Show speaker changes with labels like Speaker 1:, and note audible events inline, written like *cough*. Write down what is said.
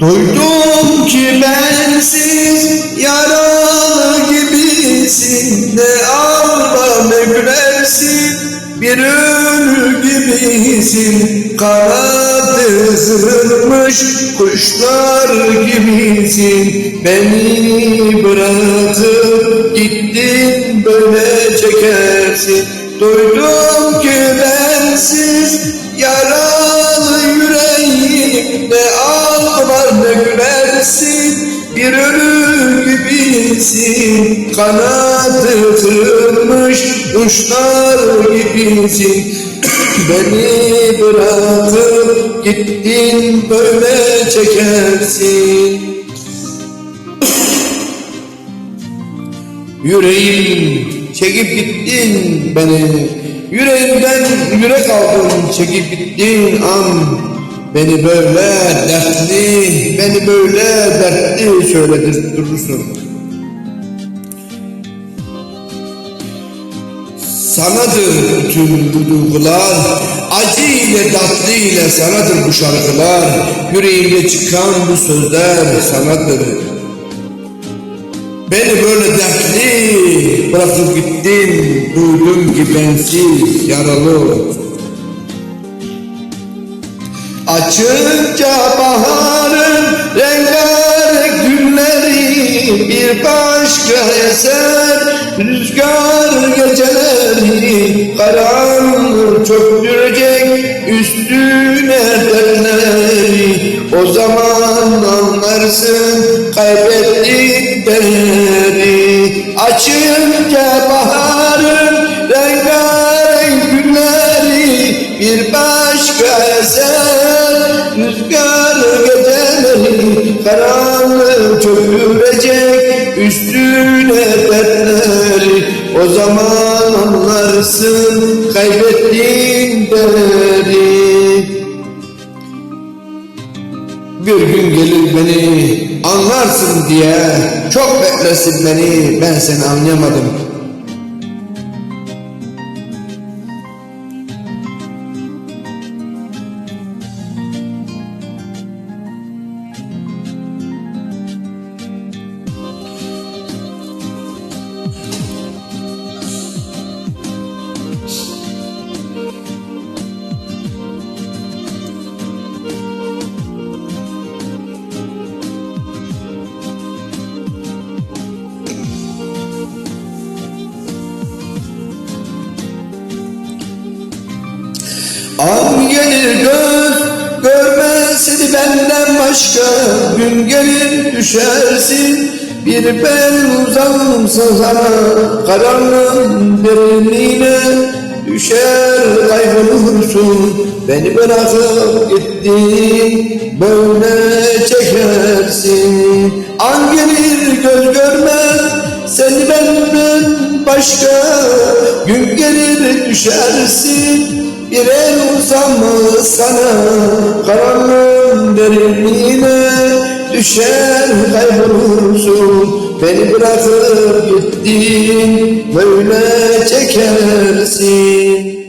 Speaker 1: Duydum ki bensiz yaralı gibisin Ne ağla ne gülersin bir ölü gibisin. Kanadı sırmış kuşlar gibisin. Beni bırakıp gittin böyle çekersin. Duydum gibisin Kanadı kırmış kuşlar gibisin. *clears throat* Beni bırakıp gittin böyle çekersin. *clears throat* Yüreğim çekip gittin beni. Yüreğimden yürek aldın çekip gittin an. Beni böyle dertli, beni böyle dertli söyledir durursun Sanadır bütün bu duygular Acı ile tatlı ile sanadır bu şarkılar. Yüreğimde çıkan bu sözler sanadır. Beni böyle dertli bırakıp gittin Duydum ki bensiz yaralı. Açınca baharın rengarenk günleri Bir başka eser geceleri Karanlık çöktürecek üstüne dertleri O zaman anlarsın kaybettikleri. Açınca baharın rengarenk günleri Bir başka eser O zaman anlarsın kaybettiğin değeri Bir gün gelir beni anlarsın diye Çok beklesin beni. Ben seni anlayamadım An gelir göz görmezsini benden başka. Gün gelir düşersin bir ben uzanımsın sana Karanlığın derinliğine düşer kaybolursun. Beni bırakıp gittin böyle çekersin. An gelir göz görmez seni benden başka Gün gelir düşersin. Bir el uzanmaz sana? Karanlığın derinliğine düşer kaybolursun Beni bırakıp gittin böyle çekersin